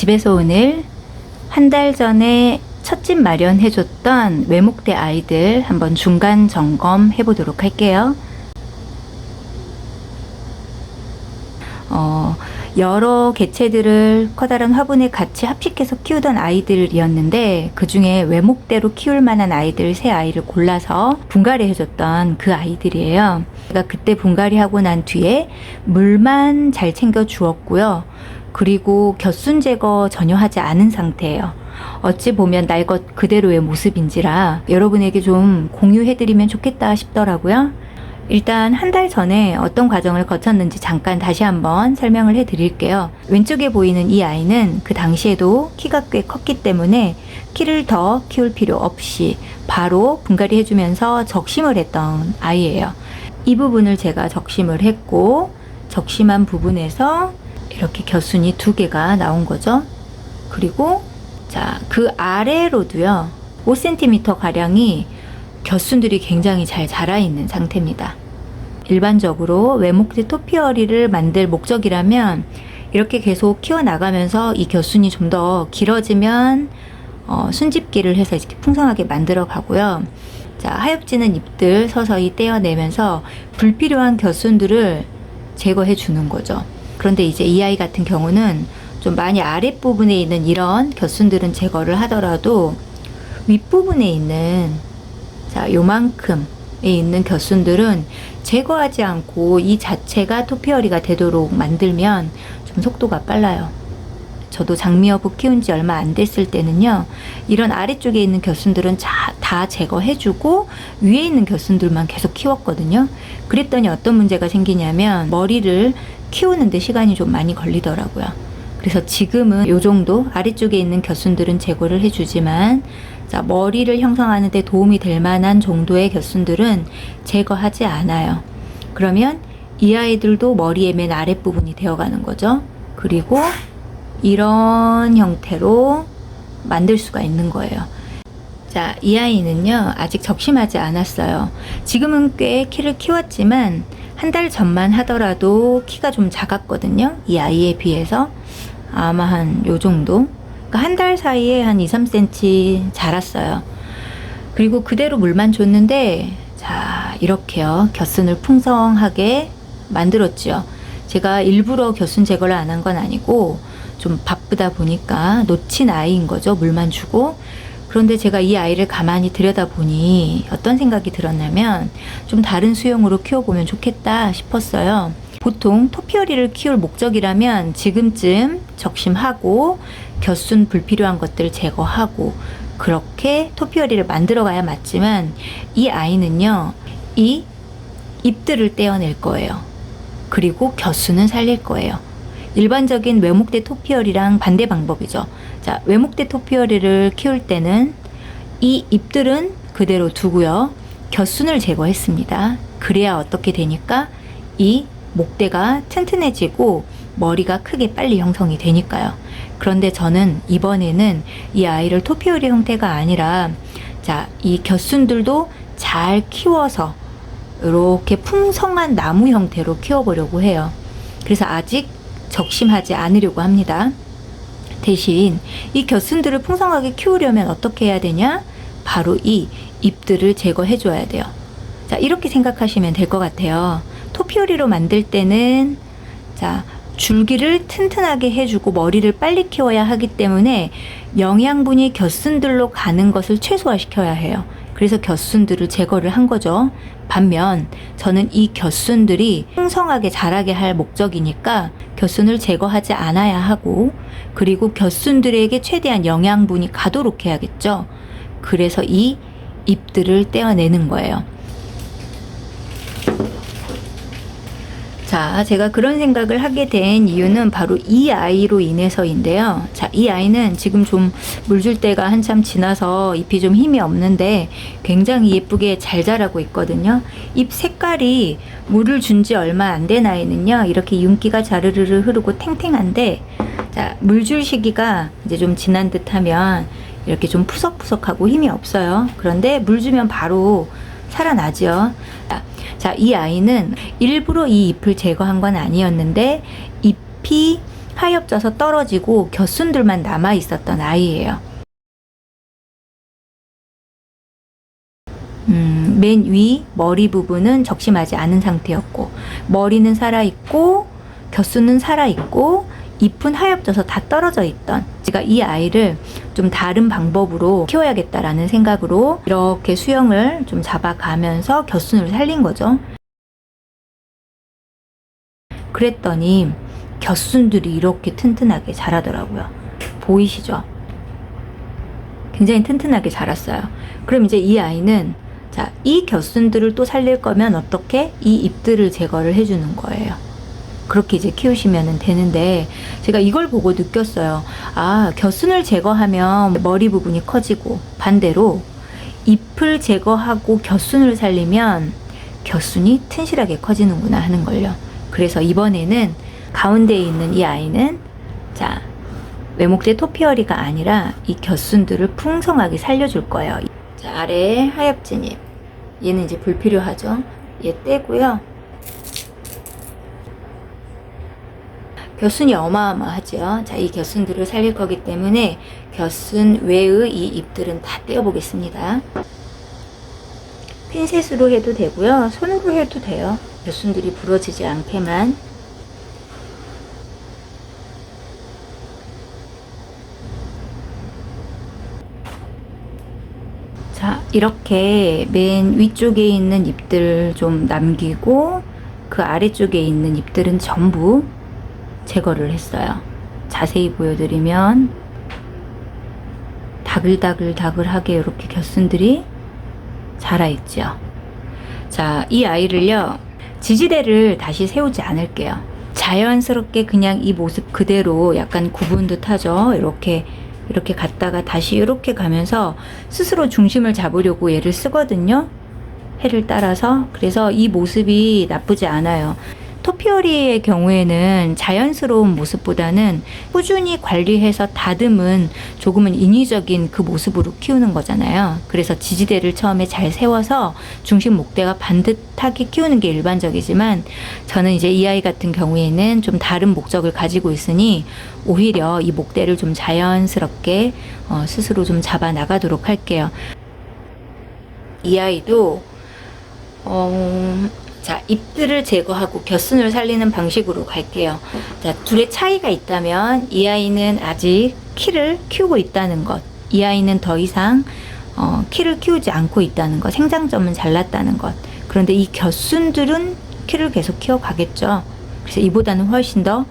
집에서 오늘 한 달 전에 첫집 마련해줬던 외목대 아이들 한번 중간 점검 해보도록 할게요. 어, 여러 개체들을 커다란 화분에 같이 합식해서 키우던 아이들이었는데 그 중에 외목대로 키울 만한 아이들 세 아이를 골라서 분갈이 해줬던 그 아이들이에요. 제가 그때 분갈이 하고 난 뒤에 물만 잘 챙겨 주었고요. 그리고 곁순 제거 전혀 하지 않은 상태예요. 어찌 보면 날 것 그대로의 모습인지라 여러분에게 좀 공유해드리면 좋겠다 싶더라고요. 일단 한 달 전에 어떤 과정을 거쳤는지 잠깐 다시 한번 설명을 해 드릴게요. 왼쪽에 보이는 이 아이는 그 당시에도 키가 꽤 컸기 때문에 키를 더 키울 필요 없이 바로 분갈이 해주면서 적심을 했던 아이예요. 이 부분을 제가 적심을 했고 적심한 부분에서 이렇게 겨순이 두 개가 나온 거죠. 그리고 자, 그 아래로도요. 5cm 가량이 겨순들이 굉장히 잘 자라 있는 상태입니다. 일반적으로 외목대 토피어리를 만들 목적이라면 이렇게 계속 키워나가면서 이 겨순이 좀 더 길어지면 어, 순집기를 해서 이렇게 풍성하게 만들어 가고요. 자, 하엽지는 잎들 서서히 떼어내면서 불필요한 겨순들을 제거해 주는 거죠. 그런데 이제 이 아이 같은 경우는 좀 많이 아랫부분에 있는 이런 겨순들은 제거를 하더라도 윗부분에 있는 자, 요만큼에 있는 겨순들은 제거하지 않고 이 자체가 토피어리가 되도록 만들면 좀 속도가 빨라요. 저도 장미여부 키운 지 얼마 안 됐을 때는요, 이런 아래쪽에 있는 겨순들은 자, 다 제거해주고 위에 있는 겨순들만 계속 키웠거든요. 그랬더니 어떤 문제가 생기냐면 머리를 키우는데 시간이 좀 많이 걸리더라고요. 그래서 지금은 요 정도 아래쪽에 있는 겨순들은 제거를 해주지만 자, 머리를 형성하는 데 도움이 될 만한 정도의 겨순들은 제거하지 않아요. 그러면 이 아이들도 머리의 맨 아랫부분이 되어가는 거죠. 그리고 이런 형태로 만들 수가 있는 거예요. 자, 이 아이는요, 아직 적심하지 않았어요. 지금은 꽤 키를 키웠지만, 한 달 전만 하더라도 키가 좀 작았거든요. 이 아이에 비해서. 아마 한 요 정도? 그러니까 한 달 사이에 한 2, 3cm 자랐어요. 그리고 그대로 물만 줬는데, 자, 이렇게요. 겨순을 풍성하게 만들었죠. 제가 일부러 겨순 제거를 안 한 건 아니고, 좀 바쁘다 보니까 놓친 아이인 거죠. 물만 주고. 그런데 제가 이 아이를 가만히 들여다보니 어떤 생각이 들었냐면 좀 다른 수영으로 키워보면 좋겠다 싶었어요. 보통 토피어리를 키울 목적이라면 지금쯤 적심하고 겨순 불필요한 것들을 제거하고 그렇게 토피어리를 만들어 가야 맞지만 이 아이는요, 이 잎들을 떼어낼 거예요. 그리고 겨순은 살릴 거예요. 일반적인 외목대 토피어리랑 반대 방법이죠. 자, 외목대 토피어리를 키울 때는 이 잎들은 그대로 두고요. 겨순을 제거했습니다. 그래야 어떻게 되니까 이 목대가 튼튼해지고 머리가 크게 빨리 형성이 되니까요. 그런데 저는 이번에는 이 아이를 토피어리 형태가 아니라 자, 이 겨순들도 잘 키워서 이렇게 풍성한 나무 형태로 키워보려고 해요. 그래서 아직 적심하지 않으려고 합니다. 대신 이 겨순들을 풍성하게 키우려면 어떻게 해야 되냐? 바로 이 잎들을 제거해 줘야 돼요. 자, 이렇게 생각하시면 될 것 같아요. 토피오리로 만들 때는 자, 줄기를 튼튼하게 해주고 머리를 빨리 키워야 하기 때문에 영양분이 겨순들로 가는 것을 최소화시켜야 해요. 그래서 겨순들을 제거를 한 거죠. 반면 저는 이 겨순들이 풍성하게 자라게 할 목적이니까 겨순을 제거하지 않아야 하고 그리고 겨순들에게 최대한 영양분이 가도록 해야겠죠. 그래서 이 잎들을 떼어내는 거예요. 자, 제가 그런 생각을 하게 된 이유는 바로 이 아이로 인해서인데요. 자, 이 아이는 지금 좀 물 줄 때가 한참 지나서 잎이 좀 힘이 없는데 굉장히 예쁘게 잘 자라고 있거든요. 잎 색깔이 물을 준 지 얼마 안 된 아이는요. 이렇게 윤기가 자르르르 흐르고 탱탱한데 자, 물 줄 시기가 이제 좀 지난 듯 하면 이렇게 좀 푸석푸석하고 힘이 없어요. 그런데 물 주면 바로 살아나죠. 자, 이 아이는 일부러 이 잎을 제거한 건 아니었는데 잎이 하엽져서 떨어지고 겨순들만 남아 있었던 아이예요. 음, 맨 위 머리 부분은 적심하지 않은 상태였고 머리는 살아 있고 겨수는 살아 있고 잎은 하엽져서 다 떨어져 있던 제가 이 아이를 좀 다른 방법으로 키워야겠다라는 생각으로 이렇게 수영을 좀 잡아가면서 겨순을 살린 거죠. 그랬더니 겨순들이 이렇게 튼튼하게 자라더라고요. 보이시죠? 굉장히 튼튼하게 자랐어요. 그럼 이제 이 아이는 자, 이 겨순들을 또 살릴 거면 어떻게? 이 잎들을 제거를 해주는 거예요. 그렇게 이제 키우시면 되는데, 제가 이걸 보고 느꼈어요. 아, 겨순을 제거하면 머리 부분이 커지고, 반대로 잎을 제거하고 겨순을 살리면 겨순이 튼실하게 커지는구나 하는 걸요. 그래서 이번에는 가운데에 있는 이 아이는, 자, 외목대 토피어리가 아니라 이 겨순들을 풍성하게 살려줄 거예요. 자, 아래에 하엽진 잎. 얘는 이제 불필요하죠. 얘 떼고요. 겨순이 어마어마하죠. 자, 이 겨순들을 살릴 거기 때문에 겨순 외의 이 잎들은 다 떼어보겠습니다. 핀셋으로 해도 되고요. 손으로 해도 돼요. 겨순들이 부러지지 않게만. 자, 이렇게 맨 위쪽에 있는 잎들 좀 남기고 그 아래쪽에 있는 잎들은 전부 제거를 했어요. 자세히 보여드리면 다글다글다글하게 이렇게 겨순들이 자라있죠. 자, 이 아이를요, 지지대를 다시 세우지 않을게요. 자연스럽게 그냥 이 모습 그대로 약간 구분 듯 하죠. 이렇게 이렇게 갔다가 다시 이렇게 가면서 스스로 중심을 잡으려고 얘를 쓰거든요. 해를 따라서. 그래서 이 모습이 나쁘지 않아요. 토피어리의 경우에는 자연스러운 모습보다는 꾸준히 관리해서 다듬은 조금은 인위적인 그 모습으로 키우는 거잖아요. 그래서 지지대를 처음에 잘 세워서 중심 목대가 반듯하게 키우는 게 일반적이지만 저는 이제 이 아이 같은 경우에는 좀 다른 목적을 가지고 있으니 오히려 이 목대를 좀 자연스럽게 어, 스스로 좀 잡아 나가도록 할게요. 이 아이도 어, 자, 잎들을 제거하고 겨순을 살리는 방식으로 갈게요. 자, 둘의 차이가 있다면 이 아이는 아직 키를 키우고 있다는 것. 이 아이는 더 이상 어, 키를 키우지 않고 있다는 것. 생장점은 잘났다는 것. 그런데 이 겨순들은 키를 계속 키워가겠죠. 그래서 이보다는 훨씬 더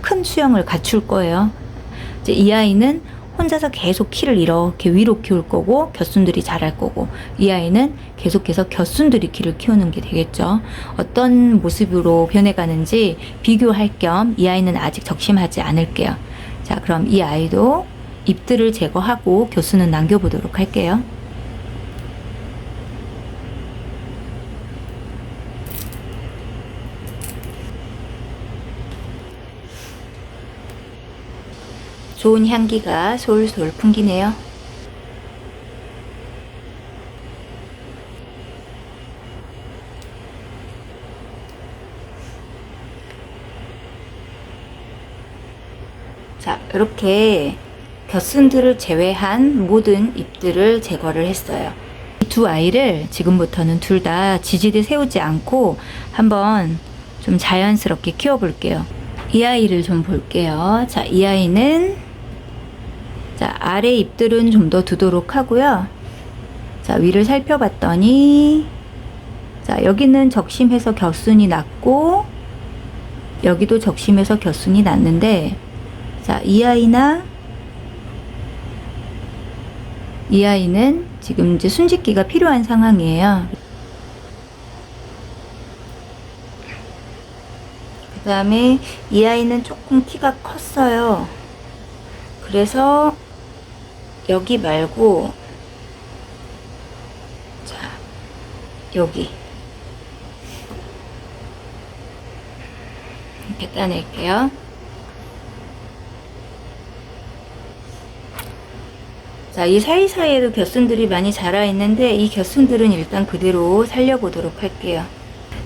큰 수영을 갖출 거예요. 이제 이 아이는 혼자서 계속 키를 이렇게 위로 키울 거고 겨순들이 자랄 거고 이 아이는 계속해서 겨순들이 키를 키우는 게 되겠죠. 어떤 모습으로 변해가는지 비교할 겸 이 아이는 아직 적심하지 않을게요. 자, 그럼 이 아이도 잎들을 제거하고 겨순은 남겨보도록 할게요. 좋은 향기가 솔솔 풍기네요. 자, 이렇게 겨순들을 제외한 모든 잎들을 제거를 했어요. 이두 아이를 지금부터는 둘 다 지지대 세우지 않고 한번 좀 자연스럽게 키워볼게요. 이 아이를 좀 볼게요. 자, 이 아이는 자, 아래 잎들은 좀 더 두도록 하고요. 자, 위를 살펴봤더니 자, 여기는 적심해서 겨순이 났고 여기도 적심해서 겨순이 났는데 자, 이 아이나 이 아이는 지금 이제 순짓기가 필요한 상황이에요. 그 다음에 이 아이는 조금 키가 컸어요. 그래서 여기 말고 자 여기 이렇게 따낼게요. 자, 이 사이사이에도 겨순들이 많이 자라 있는데 이 겨순들은 일단 그대로 살려보도록 할게요.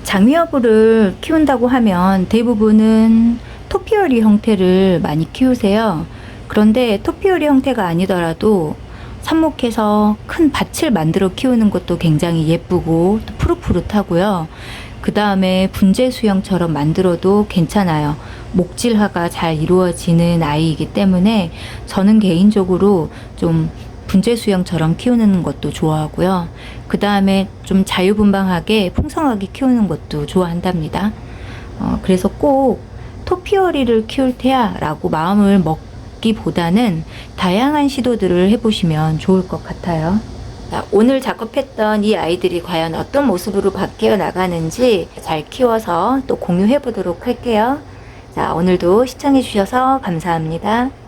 장미여부를 키운다고 하면 대부분은 토피어리 형태를 많이 키우세요. 그런데 토피어리 형태가 아니더라도 삽목해서 큰 밭을 만들어 키우는 것도 굉장히 예쁘고 또 푸릇푸릇하고요. 그 다음에 분재 수영처럼 만들어도 괜찮아요. 목질화가 잘 이루어지는 아이이기 때문에 저는 개인적으로 좀 분재 수영처럼 키우는 것도 좋아하고요. 그 다음에 좀 자유분방하게 풍성하게 키우는 것도 좋아한답니다. 어, 그래서 꼭 토피어리를 키울 테야 라고 마음을 먹 기보다는 다양한 시도들을 해보시면 좋을 것 같아요. 자, 오늘 작업했던 이 아이들이 과연 어떤 모습으로 바뀌어 나가는지 잘 키워서 또 공유해 보도록 할게요. 자, 오늘도 시청해 주셔서 감사합니다.